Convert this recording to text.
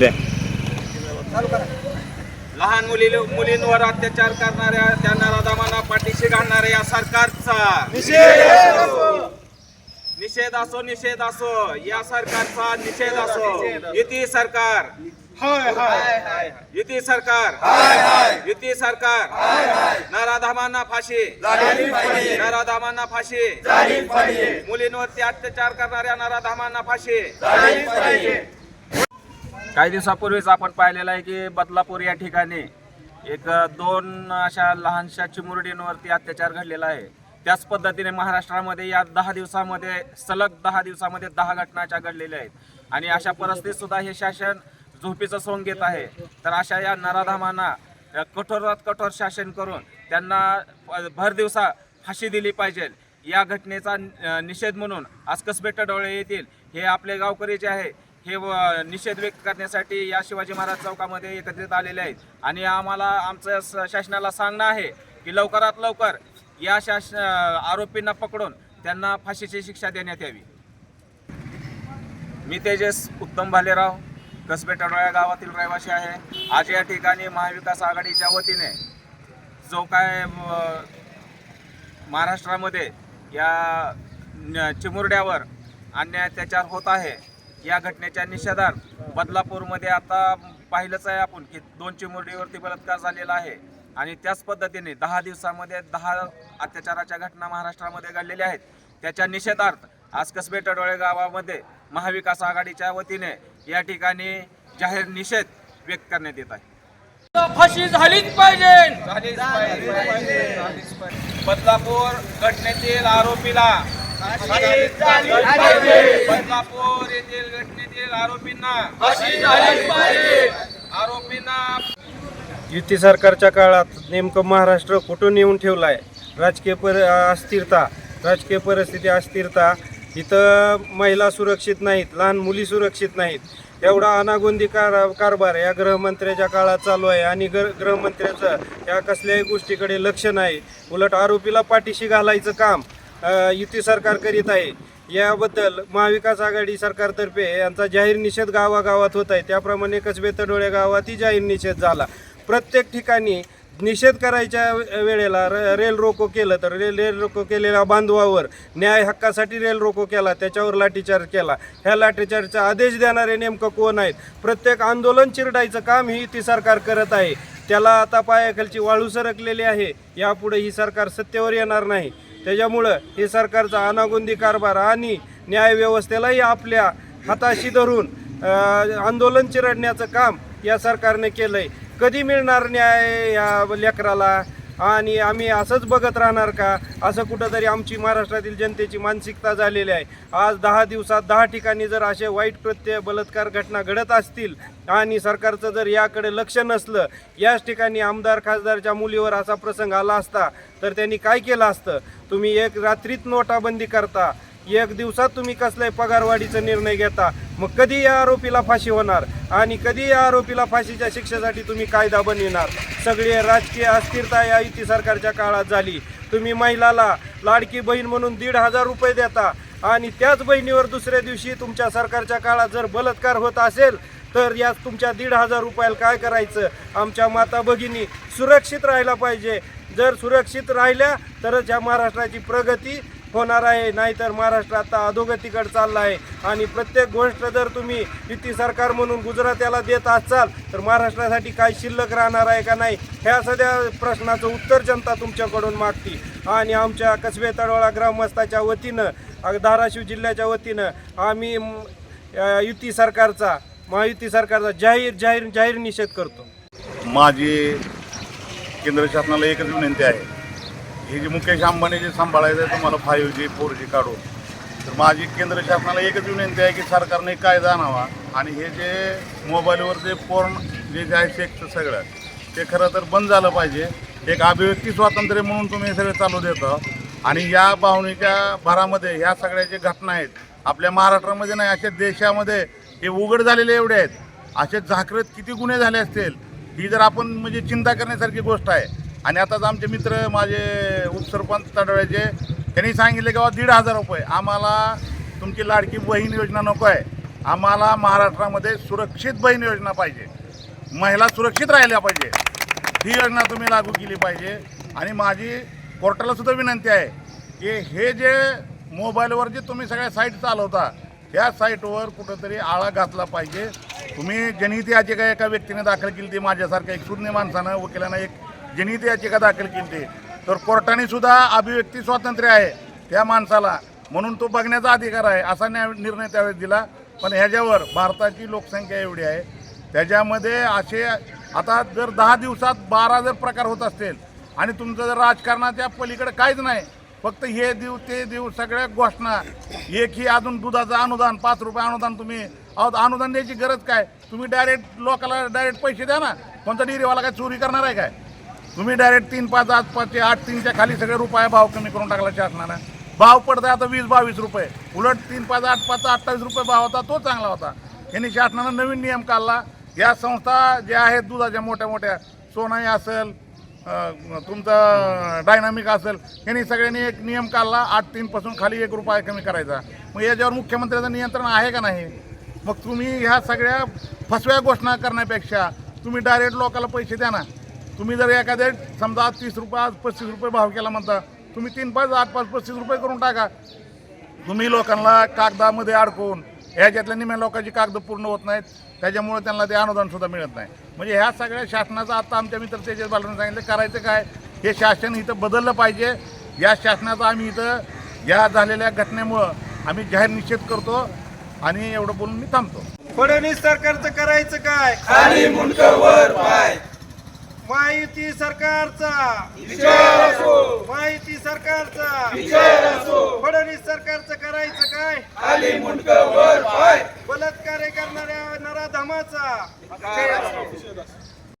द्या. लहान मुली मुलींवर अत्याचार करणाऱ्या त्या नराधमांना पाठीशी घालणाऱ्या या सरकारचा. निषेध असो. निषेध असो या सरकारचा निषेध असो. युती सरकार. युती सरकार. युती सरकार. नराधमांना फाशी. नराधमांना फाशी. मुलींवरती अत्याचार करणाऱ्या नराधमांना फाशी. काही दिवसापूर्वीच आपण पाहिलेलं आहे की बदलापूर या ठिकाणी एक दोन अशा लहानशा चिमुरडींवरती अत्याचार घडलेला आहे. त्याच पद्धतीने महाराष्ट्रामध्ये या दहा दिवसामध्ये सलग दहा दिवसामध्ये दहा घटनाच्या घडलेल्या आहेत. आणि अशा परिस्थितीत सुद्धा हे शासन झोपीचं सोंग घेत आहे. तर अशा या नराधामांना कठोरात कठोर शासन करून त्यांना भर दिवसा फाशी दिली पाहिजे. या घटनेचा निषेध म्हणून आज कसबे डोळे येतील हे आपले गावकरी जे आहे हे व- निषेध व्यक्त करण्यासाठी या शिवाजी महाराज चौकामध्ये एकत्रित आलेले आहेत. आणि आम्हाला आमचं स- शासनाला सांगणं आहे की लवकरात लवकर या शासन आरोपींना पकडून त्यांना फाशीची शिक्षा देण्यात यावी. मी तेजस उत्तम भालेराव कसबे टडोळ्या गावातील रहिवासी आहे. आज या ठिकाणी महाविकास आघाडीच्या वतीने जो काय महाराष्ट्रामध्ये या चिमुरड्यावर अन्याय त्याच्यावर होत आहे या घटनेच्या निषेधार्थ बदलापूरमध्ये आता पाहिलंच आहे आपण की दोन चिमुरडीवरती बलात्कार झालेला आहे. आणि त्याच पद्धतीने दहा दिवसामध्ये दहा अत्याचाराच्या घटना महाराष्ट्रामध्ये घडलेल्या आहेत. त्याच्या निषेधार्थ आज कसबे टडोळे गावामध्ये महाविकास आघाडीच्या वतीने या ठिकाणी जाहीर निषेध व्यक्त करण्यात येत आहे. फाशी झालीच पाहिजे. झालीच पाहिजे. बदलापूर घटनेतील आरोपीला बदलापूर येथील घटनेतील आरोपींना आरोपींना युती सरकारच्या काळात नेमकं महाराष्ट्र कुठून येऊन ठेवला आहे राजकीय पर अस्थिरता राजकीय परिस्थिती अस्थिरता इथं महिला सुरक्षित नाहीत लहान मुली सुरक्षित नाहीत एवढा अनागोंदी कार कारभार या गृहमंत्र्याच्या काळात चालू आहे आणि गर गृहमंत्र्याचं या कसल्याही गोष्टीकडे लक्ष नाही. उलट आरोपीला पाठीशी घालायचं काम युती सरकार करीत आहे. याबद्दल महाविकास आघाडी सरकारतर्फे यांचा जाहीर निषेध गावागावात होत आहे. त्याप्रमाणे कसबे तडोळे गावातही जाहीर निषेध झाला. प्रत्येक ठिकाणी निषेध करायच्या वेळेला र- रेल रोको केलं तर रेल रेल रोको केलेल्या बांधवावर न्याय हक्कासाठी रेल रोको केला त्याच्यावर लाठीचार्ज केला. ह्या लाठीचार्जचा आदेश देणारे नेमकं कोण आहेत? प्रत्येक आंदोलन चिरडायचं काम ही ती सरकार करत आहे. त्याला आता पायाखालची वाळू सरकलेली आहे. यापुढे ही सरकार सत्तेवर येणार नाही. त्याच्यामुळं हे सरकारचा अनागोंदी कारभार आणि न्यायव्यवस्थेलाही आपल्या हाताशी धरून आंदोलन चिरडण्याचं काम या सरकारने केलं आहे कधी मिळणार न्याय या लेकराला? आणि आम्ही असंच बघत राहणार का? असं कुठंतरी आमची महाराष्ट्रातील जनतेची मानसिकता झालेली आहे. आज दहा दिवसात दहा ठिकाणी जर असे वाईट प्रत्यय बलात्कार घटना घडत असतील आणि सरकारचं जर याकडे लक्ष नसलं याच ठिकाणी आमदार खासदारच्या मुलीवर असा प्रसंग आला असता तर त्यांनी काय केलं असतं? तुम्ही एक रात्रीत नोटाबंदी करता एक दिवसात तुम्ही कसलाही पगारवाढीचा निर्णय घेता मग कधी या आरोपीला फाशी होणार आणि कधी या आरोपीला फाशीच्या शिक्षेसाठी तुम्ही कायदा बनविणार? सगळी राजकीय अस्थिरता या युती सरकारच्या काळात झाली. तुम्ही महिलाला लाडकी बहीण म्हणून दीड हजार रुपये देता आणि त्याच बहिणीवर दुसऱ्या दिवशी तुमच्या सरकारच्या काळात जर बलात्कार होत असेल तर या तुमच्या दीड हजार रुपयाला काय करायचं? आमच्या माता भगिनी सुरक्षित राहायला पाहिजे. जर सुरक्षित राहिल्या तरच या महाराष्ट्राची प्रगती होणार आहे. नाहीतर महाराष्ट्र आता अधोगतीकडे चालला आहे. आणि प्रत्येक गोष्ट जर तुम्ही युती सरकार म्हणून गुजरात्याला देत असाल तर महाराष्ट्रासाठी काय शिल्लक राहणार आहे का नाही ह्या सध्या प्रश्नाचं उत्तर जनता तुमच्याकडून मागती. आणि आमच्या कसबे तळवळा ग्रामस्थाच्या वतीनं धाराशिव जिल्ह्याच्या वतीनं आम्ही युती सरकारचा महायुती सरकारचा जाहीर जाहीर जाहीर निषेध करतो. माझी केंद्र शासनाला एकच विनंती आहे. हे जे मुकेश अंबानी जे सांभाळायचं आहे तुम्हाला फाईव्ह जी फोर जी काढून तर माझी केंद्र शासनाला एकच विनंती आहे की सरकारने कायदा आणावा आणि हे जे मोबाईलवर जे पोर्न जे जे आहे सेक्स सगळं ते खरं तर बंद झालं पाहिजे. एक अभिव्यक्ती स्वातंत्र्य म्हणून तुम्ही हे सगळं चालू देतं. आणि या भावनेच्या भरामध्ये ह्या सगळ्या ज्या घटना आहेत आपल्या महाराष्ट्रामध्ये नाही अशा देशामध्ये हे उघड झालेले एवढे आहेत. असे झाकरत किती गुन्हे झाले असतील ही जर आपण म्हणजे चिंता करण्यासारखी गोष्ट आहे आणि आताच आमचे मित्र माझे उपसरपंच तडव्याचे त्यांनी सांगितले की बाबा दीड हजार रुपये. आम्हाला तुमची लाडकी बहीण योजना नको आहे. आम्हाला महाराष्ट्रामध्ये सुरक्षित बहीण योजना पाहिजे. महिला सुरक्षित राहिल्या पाहिजे. ही योजना तुम्ही लागू केली पाहिजे. आणि माझी कोर्टाला सुद्धा विनंती आहे की हे जे मोबाईलवर जे तुम्ही सगळ्या साईट चालवता त्या साईटवर कुठंतरी आळा घातला पाहिजे. तुम्ही जनहित याचिका एका व्यक्तीने दाखल केली ती माझ्यासारख्या एक शून्य माणसानं वकिलानं एक जनहित याचिका दाखल केली तर कोर्टाने सुद्धा अभिव्यक्ती स्वातंत्र्य आहे त्या माणसाला. म्हणून तो बघण्याचा अधिकार आहे असा न्याय निर्णय त्यावेळेस दिला. पण ह्याच्यावर भारताची लोकसंख्या एवढी आहे त्याच्यामध्ये असे आता जर दहा दिवसात बारा जर प्रकार होत असतील आणि तुमचं जर राजकारणाच्या पलीकडे काहीच नाही फक्त हे देऊ ते देऊ सगळ्या घोषणा एक ही अजून दुधाचं अनुदान पाच रुपये अनुदान तुम्ही अहो अनुदान द्यायची गरज काय? तुम्ही डायरेक्ट लोकाला डायरेक्ट पैसे द्या ना. कोणता डिरीवाला काय चोरी करणार आहे काय? तुम्ही डायरेक्ट तीन पाच आठ पाचशे आठ तीनच्या खाली सगळे रुपये भाव कमी करून टाकला शासनानं. भाव पडतंय आता वीस बावीस रुपये. उलट तीन पाच आठ पाच अठ्ठावीस रुपये भाव होता तो चांगला होता. यांनी शासनानं नवीन नियम काढला. या संस्था ज्या आहेत दुधाच्या मोठ्या मोठ्या सोनाई असेल तुमचं डायनामिक असेल यांनी सगळ्यांनी एक नियम काढला. आठ तीनपासून खाली एक रुपया कमी करायचा. मग याच्यावर मुख्यमंत्र्याचं नियंत्रण आहे का नाही? मग तुम्ही ह्या सगळ्या फसव्या घोषणा करण्यापेक्षा तुम्ही डायरेक्ट लोकाला पैसे द्या ना. तुम्ही जर एखाद्या समजा आज तीस रुपये आज पस्तीस रुपये भाव केला म्हणता तुम्ही तीन पाच आठ पाच पस्तीस रुपये करून टाका. तुम्ही लोकांना कागदामध्ये अडकवून ह्याच्यातल्या निम्या लोकांची कागद पूर्ण होत नाहीत त्याच्यामुळे त्यांना ते अनुदान सुद्धा मिळत नाही. म्हणजे ह्या सगळ्या शासनाचं आता आमच्या मित्र तेजस बालराने सांगितलं करायचं काय? हे शासन इथं बदललं पाहिजे. या शासनाचा आम्ही इथं या झालेल्या घटनेमुळं आम्ही जाहीर निषेध करतो आणि एवढं बोलून मी थांबतो. फडणवीस सरकारचं करायचं काय? खाली मुंडक वर पाय. माहिती सरकारचा. विचार असो. माहिती सरकारचा. विचार असो. फडणवीस सरकारचं करायचं काय? बलात्कार करणाऱ्या नराधमाचा.